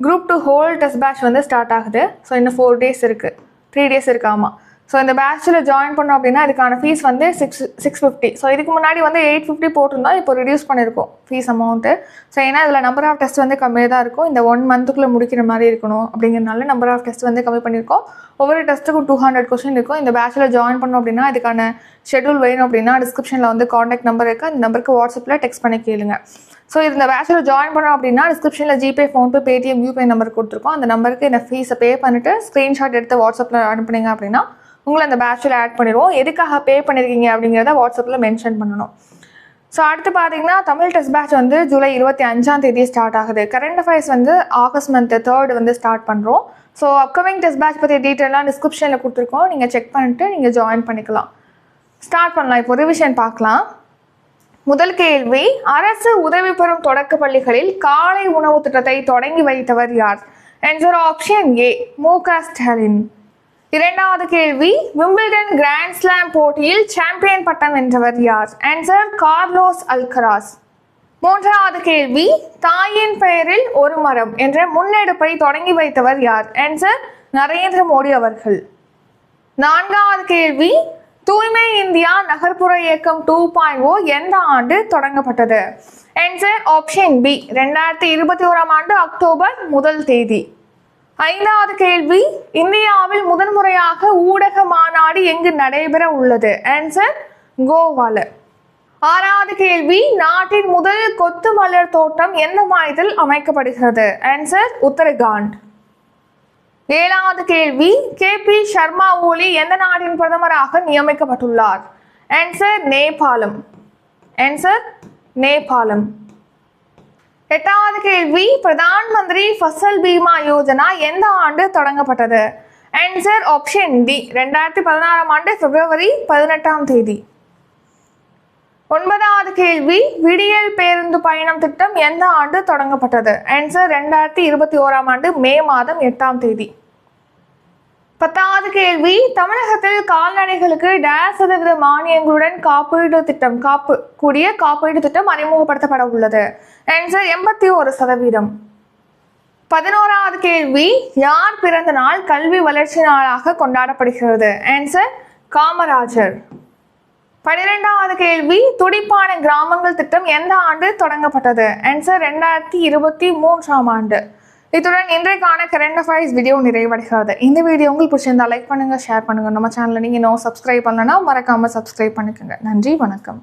group two whole test batch வந்து ஸ்டார்ட் ஆகுது. ஸோ இன்னும் ஃபோர் டேஸ் இருக்குது த்ரீ டேஸ் இருக்காமா ஸோ இந்த பேட்சில் ஜாயின் பண்ணோம் அப்படின்னா இதுக்கான ஃபீஸ் வந்து சிக்ஸ் சிக்ஸ் ஃபிஃப்டி ஸோ இதுக்கு முன்னாடி வந்து எயிட் ஃபிஃப்டி போட்டிருந்தோம் இப்போ ரிடியூஸ் பண்ணியிருக்கோம் ஃபீஸ் அமௌண்ட்டு ஸோ ஏன்னா இதில் நம்பர் ஆஃப் டெஸ்ட் வந்து கம்மியாக தான் இருக்கும். இந்த ஒன் மந்த்துக்குள்ளே முடிக்கிற மாதிரி இருக்கணும் அப்படிங்கிறனால நம்பர் ஆஃப் டெஸ்ட் வந்து கம்மி பண்ணியிருக்கோம். ஒவ்வொரு டெஸ்ட்டுக்கும் டூ ஹண்ட்ரட் கொஸ்டின் இருக்கும். இந்த பேட்சில் ஜாயின் பண்ணோம் அப்படின்னா இதுக்கான ஷெட்யூல் வேணும் அப்படின்னா டிஸ்கிரிப்ஷனில் வந்து காண்டாக்ட் நம்பர் இருக்குது அந்த நம்பருக்கு வாட்ஸ்அப்பில் டெக்ஸ்ட் பண்ணி கேளுங்க. ஸோ இந்த பேட்சில் ஜாயின் பண்ணோம் அப்படின்னா டிஸ்கிரிப்ஷனில் GPay PhonePe Paytm UPI number கொடுத்துருக்கோம். அந்த நம்பருக்கு இந்த ஃபீஸை பே பண்ணிவிட்டு ஸ்க்ரீன்ஷாட் எடுத்து வாட்ஸ்அப்பில் அனுப்புனீங்க அப்படின்னா உங்களை அந்த பேட்சில் ஆட் பண்ணிடுவோம். எதுக்காக பே பண்ணியிருக்கீங்க அப்படிங்கிறத வாட்ஸ்அப்பில் மென்ஷன் பண்ணணும். ஸோ அடுத்து பார்த்தீங்கன்னா தமிழ் டெஸ்ட் பேட்ச் வந்து ஜூலை இருபத்தி அஞ்சாம் தேதி ஸ்டார்ட் ஆகுது. கரண்ட் அஃபேர்ஸ் வந்து ஆகஸ்ட் மந்த் தேர்ட் வந்து ஸ்டார்ட் பண்ணுறோம் ஸோ அப்கமிங் டெஸ்ட் பேட்ச் பற்றி டீட்டெயிலாம் டிஸ்கிரிப்ஷனில் கொடுத்துருக்கோம். நீங்கள் செக் பண்ணிட்டு நீங்கள் ஜாயின் பண்ணிக்கலாம். ஸ்டார்ட் பண்ணலாம். இப்போ ரிவிஷன் பார்க்கலாம். முதல் கேள்வி அரசு உதவி பெறும் தொடக்க பள்ளிகளில் காலை உணவு திட்டத்தை தொடங்கி வைத்தவர் யார்? ஆன்சர் ஆப்ஷன் ஏ மு க ஸ்டாலின். இரண்டாவது கேள்வி விம்பிள்டன் கிராண்ட் ஸ்லாம் போட்டியில் சாம்பியன் பட்டம் வென்றவர் யார்? Answer Carlos Alcaraz. மூன்றாவது கேள்வி தாயின் பெயரில் ஒரு மரம் என்ற முன்னெடுப்பை தொடங்கி வைத்தவர் யார்? ஆன்சர் நரேந்திர மோடி அவர்கள். நான்காவது கேள்வி தூய்மை இந்தியா நகர்ப்புற இயக்கம் டூ பாயிண்ட் ஓ எந்த ஆண்டு தொடங்கப்பட்டது? ஆன்சர் ஆப்ஷன் பி ரெண்டாயிரத்தி இருபத்தி ஓராம் ஆண்டு அக்டோபர் முதல் தேதி. ஐந்தாவது கேள்வி இந்தியாவில் முதன்முறையாக ஊடக மாநாடு எங்கு நடைபெற உள்ளது? ஆன்சர் கோவால. ஆறாவது கேள்வி நாட்டின் முதல் கொத்து மலர் தோட்டம் எந்த மாநிலத்தில் அமைக்கப்படுகிறது? ஆன்சர் உத்தரகாண்ட். ஏழாவது கேள்வி கே பி சர்மா ஓலி எந்த நாட்டின் பிரதமராக நியமிக்கப்பட்டுள்ளார்? ஆன்சர் நேபாளம். ஆன்சர் நேபாளம். எட்டாவது கேள்வி பிரதான் மந்திரி ஃபசல் பீமா யோஜனா எந்த ஆண்டு தொடங்கப்பட்டது? ஆன்சர் ஆப்ஷன் டி ரெண்டாயிரத்தி பதினாறாம் ஆண்டு பிப்ரவரி பதினெட்டாம் தேதி. ஒன்பதாவது கேள்வி விடியல் பேருந்து பயணம் திட்டம் எந்த ஆண்டு தொடங்கப்பட்டது? ஆன்சர் ரெண்டாயிரத்தி இருபத்தி ஓராம் ஆண்டு மே மாதம் எட்டாம் தேதி. பத்தாவது கேள்வி தமிழகத்தில் கால்நடைகளுக்கு டேஸ் சதவீத மானியங்களுடன் காப்பீடு திட்டம் காப்பு கூடிய காப்பீடு திட்டம் அறிமுகப்படுத்தப்பட உள்ளது. ஆன்சர் எண்பத்தி ஒரு சதவீதம். பதினோராவது கேள்வி யார் பிறந்த நாள் கல்வி வளர்ச்சி நாளாக கொண்டாடப்படுகிறது? ஆன்சர் காமராஜர். பன்னிரெண்டாவது கேள்வி துடிப்பான கிராமங்கள் திட்டம் எந்த ஆண்டு தொடங்கப்பட்டது? ஆன்சர் ரெண்டாயிரத்தி இருபத்தி மூன்றாம் ஆண்டு. இத்துடன் இன்றைக்கான கரண்ட் அஃபேர்ஸ் வீடியோ நிறைவடைகிறது. இந்த வீடியோ உங்களுக்கு பிடிச்சிருந்தா லைக் பண்ணுங்கள் ஷேர் பண்ணுங்க. நம்ம சேனலில் நீங்கள் இன்னும் சப்ஸ்கிரைப் பண்ணலன்னா மறக்காமல் சப்ஸ்கிரைப் பண்ணிக்கோங்க. நன்றி வணக்கம்.